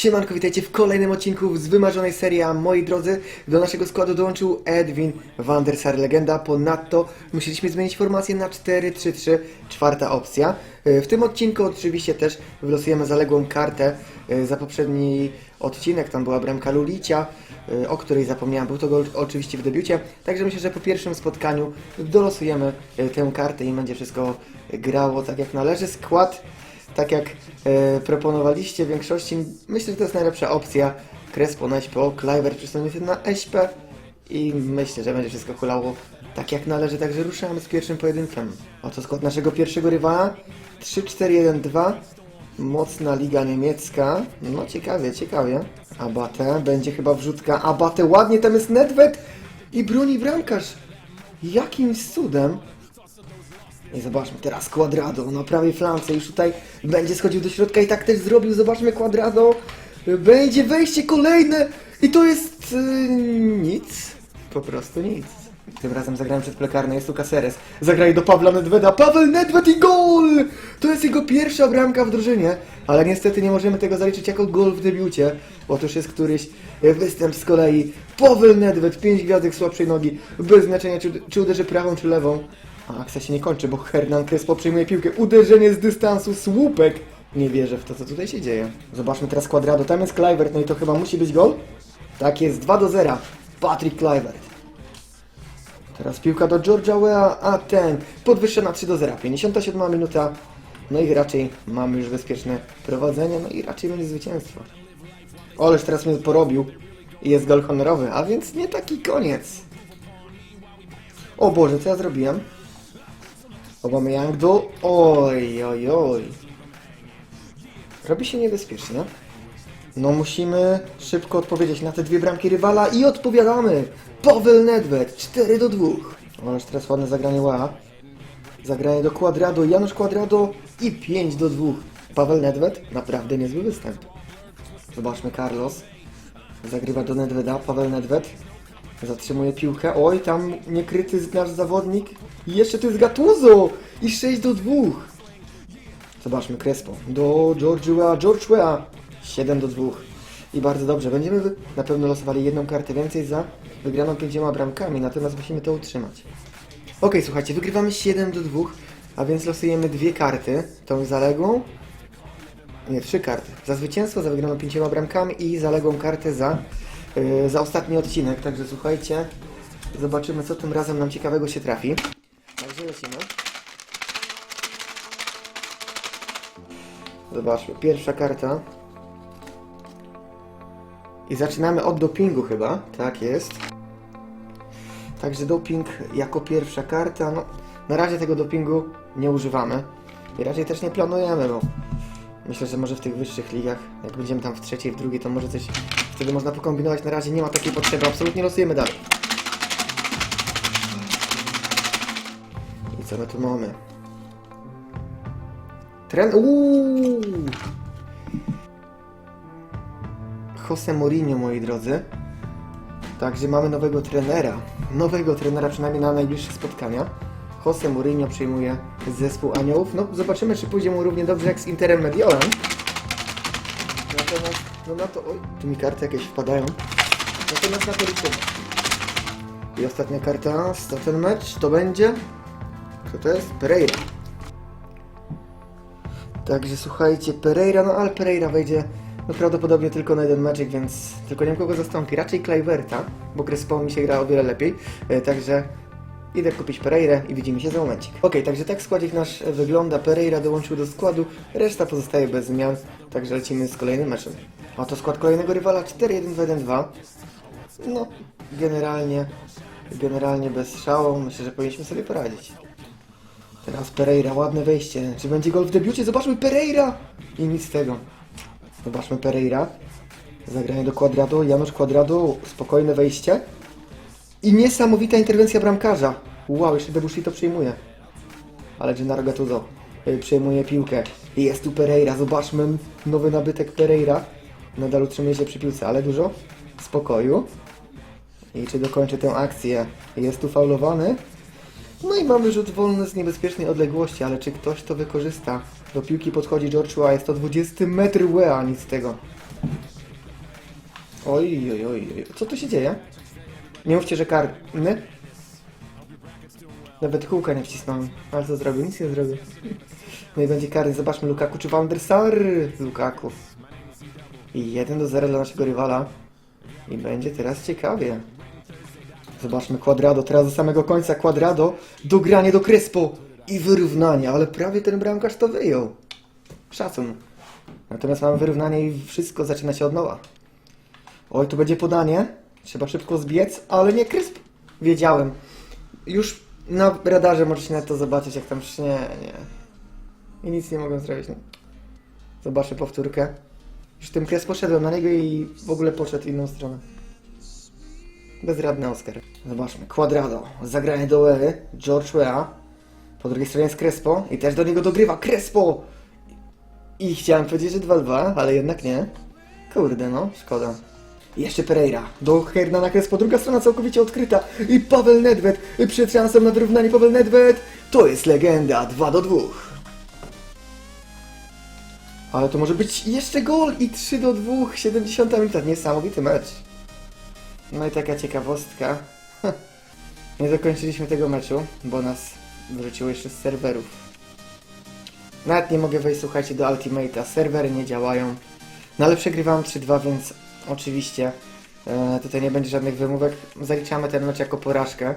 Siemanko, witajcie w kolejnym odcinku z wymarzonej serii, a moi drodzy, do naszego składu dołączył Edwin van der Sar, legenda. Ponadto musieliśmy zmienić formację na 4-3-3, czwarta opcja. E, W tym odcinku oczywiście też wylosujemy zaległą kartę e, za poprzedni odcinek, tam była bramka Lulicia, e, o której zapomniałem, był to gol oczywiście w debiucie, także myślę, że po pierwszym spotkaniu dolosujemy tę kartę i będzie wszystko grało tak jak należy. Skład tak jak e, proponowaliście w większości, myślę, że to jest najlepsza opcja. Crespo na SPO, Cliver przysunięty na SP i myślę, że będzie wszystko hulało tak jak należy, także ruszamy z pierwszym pojedynkiem. Oto skład naszego pierwszego rywala 3-4-1-2 Mocna liga niemiecka. No ciekawie, ciekawie. Abate, będzie chyba wrzutka. Abate, ładnie tam jest Nedved i broni bramkarz. Jakimś cudem i zobaczmy teraz Quadrado na prawej flance już tutaj będzie schodził do środka i tak też zrobił. Zobaczmy Quadrado. Będzie wejście kolejne i to jest yy, nic. Po prostu nic. Tym razem zagrałem przed plekarną, jest tu Caceres. Zagraj do Pawła Nedveda. Paweł Nedved i gol! To jest jego pierwsza bramka w drużynie, ale niestety nie możemy tego zaliczyć jako gol w debiucie. Otóż jest któryś występ z kolei. Paweł Nedved, 5 gwiazdek słabszej nogi, bez znaczenia czy, czy uderzy prawą czy lewą. A akcja się nie kończy, bo Hernan Crespo przejmuje piłkę. Uderzenie z dystansu, słupek. Nie wierzę w to, co tutaj się dzieje. Zobaczmy teraz Quadrado. Tam jest Kluivert, no i to chyba musi być gol? Tak jest, 2 do 0. Patrick Kluivert. Teraz piłka do Georgia Weah, a ten podwyższa na 3 do 0. 57 minuta. No i raczej mamy już bezpieczne prowadzenie, no i raczej będzie zwycięstwo. Oleż teraz mnie porobił i jest gol honorowy, a więc nie taki koniec. O Boże, co ja zrobiłem? Aubameyang do... Oj, oj, oj. Robi się niebezpiecznie. No musimy szybko odpowiedzieć na te dwie bramki rywala i odpowiadamy! Paweł Nedved, 4 do 2. Ależ teraz ładne zagranie Ła. Zagranie do Quadrado, Janusz Quadrado i 5 do 2. Paweł Nedved, naprawdę niezły występ. Zobaczmy Carlos. Zagrywa do Nedveda, Paweł Nedved. Zatrzymuje piłkę. Oj, tam niekryty nasz zawodnik. I jeszcze to jest Gattuso! I 6 do 2. Zobaczmy Crespo. Do George'a, George'a. 7 do 2. I bardzo dobrze. Będziemy na pewno losowali jedną kartę więcej za wygraną pięcioma bramkami, natomiast musimy to utrzymać. Ok, słuchajcie, wygrywamy 7 do 2, a więc losujemy dwie karty. Tą zaległą. Nie, trzy karty. Za zwycięstwo, za wygraną pięcioma bramkami i zaległą kartę za, yy, za ostatni odcinek. Także słuchajcie, zobaczymy co tym razem nam ciekawego się trafi. Także lecimy. Zobaczmy, pierwsza karta. I zaczynamy od dopingu chyba, tak jest. Także doping jako pierwsza karta, no na razie tego dopingu nie używamy. I raczej też nie planujemy, bo myślę, że może w tych wyższych ligach, jak będziemy tam w trzeciej, w drugiej, to może coś wtedy można pokombinować. Na razie nie ma takiej potrzeby, absolutnie losujemy dalej. I co my tu mamy? Tren... Uuu! Jose Mourinho, moi drodzy. Także mamy nowego trenera. Nowego trenera, przynajmniej na najbliższe spotkania. Jose Mourinho przyjmuje zespół Aniołów. No, zobaczymy, czy pójdzie mu równie dobrze jak z Interem Mediolan. Natomiast, no na to... Oj, tu mi karty jakieś wpadają. Natomiast na to liczymy. I ostatnia karta za ten mecz to będzie... Kto to jest? Pereira. Także słuchajcie, Pereira, no ale Pereira wejdzie no prawdopodobnie tylko na jeden meczek, więc tylko nie wiem kogo zastąpi. Raczej Kluiverta, bo Crespo mi się gra o wiele lepiej. E, także idę kupić Pereirę i widzimy się za momencik. Ok, także tak składzik nasz wygląda. Pereira dołączył do składu, reszta pozostaje bez zmian, także lecimy z kolejnym meczem. Oto skład kolejnego rywala 4-1-2-1-2. No, generalnie, generalnie bez szału. Myślę, że powinniśmy sobie poradzić. Teraz Pereira, ładne wejście. Czy będzie gol w debiucie? Zobaczmy Pereira! I nic z tego. Zobaczmy Pereira. Zagranie do Quadrado. Janusz Quadrado. Spokojne wejście. I niesamowita interwencja bramkarza. Wow, jeszcze Debussy to przejmuje. Ale Gennaro Gattuso y, przejmuje piłkę. Jest tu Pereira. Zobaczmy nowy nabytek Pereira. Nadal utrzymuje się przy piłce, ale dużo spokoju. I czy dokończy tę akcję? Jest tu faulowany. No i mamy rzut wolny z niebezpiecznej odległości, ale czy ktoś to wykorzysta? Do piłki podchodzi George Weah, jest to 20 metr Wea, nic z tego. Oj, oj, oj, oj. Co tu się dzieje? Nie mówcie, że karny. Nawet kółka nie wcisnąłem. Ale co zrobił? Nic nie zrobił. No i będzie karny. Zobaczmy Lukaku czy Van der Sar. Lukaku. I 1 do 0 dla naszego rywala. I będzie teraz ciekawie. Zobaczmy Quadrado. Teraz do samego końca Quadrado. Dogranie do Crespo. I wyrównanie. Ale prawie ten bramkarz to wyjął. Szacun. Natomiast mamy wyrównanie i wszystko zaczyna się od nowa. Oj, tu będzie podanie. Trzeba szybko zbiec, ale nie Krysp. Wiedziałem. Już na radarze możecie na to zobaczyć, jak tam... Nie, nie. I nic nie mogę zrobić. No. Zobaczę powtórkę. Już tym kres poszedłem na niego i w ogóle poszedł w inną stronę. Bezradny Oscar. Zobaczmy. Quadrado. Zagranie do Ery. George Weah. Po drugiej stronie jest Crespo. I też do niego dogrywa Crespo. I chciałem powiedzieć, że 2-2, ale jednak nie. Kurde no, szkoda. I Jeszcze Pereira. Do Hernana Crespo. Druga strona całkowicie odkryta. I Paweł Nedved. Przed szansą na wyrównanie Paweł Nedved. To jest legenda. 2 do 2. Ale to może być jeszcze gol i 3 do 2, 70 minuta. Niesamowity mecz. No i taka ciekawostka. Nie dokończyliśmy tego meczu, bo nas wyrzuciło jeszcze z serwerów. Nawet nie mogę wejść, słuchajcie, do Ultimate'a. Serwery nie działają. No ale przegrywałem 3-2, więc oczywiście e, tutaj nie będzie żadnych wymówek. Zaliczamy ten mecz jako porażkę.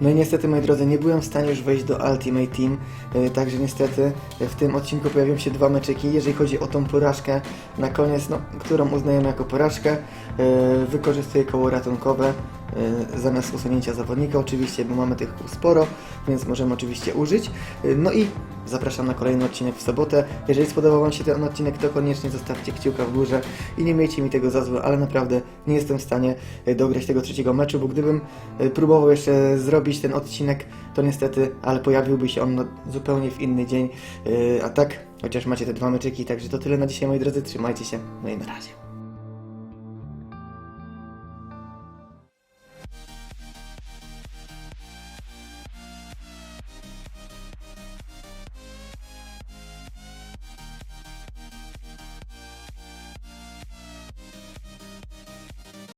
No i niestety, moi drodzy, nie byłem w stanie już wejść do Ultimate Team, e, także niestety e, w tym odcinku pojawią się dwa meczyki. Jeżeli chodzi o tą porażkę, na koniec, no, którą uznajemy jako porażkę, e, wykorzystuję koło ratunkowe zamiast usunięcia zawodnika, oczywiście, bo mamy tych sporo, więc możemy oczywiście użyć. No i zapraszam na kolejny odcinek w sobotę. Jeżeli spodobał Wam się ten odcinek, to koniecznie zostawcie kciuka w górze i nie miejcie mi tego za złe, ale naprawdę nie jestem w stanie dograć tego trzeciego meczu, bo gdybym próbował jeszcze zrobić ten odcinek, to niestety, ale pojawiłby się on zupełnie w inny dzień. E, A tak, chociaż macie te dwa meczyki, także to tyle na dzisiaj, moi drodzy. Trzymajcie się, no i na razie.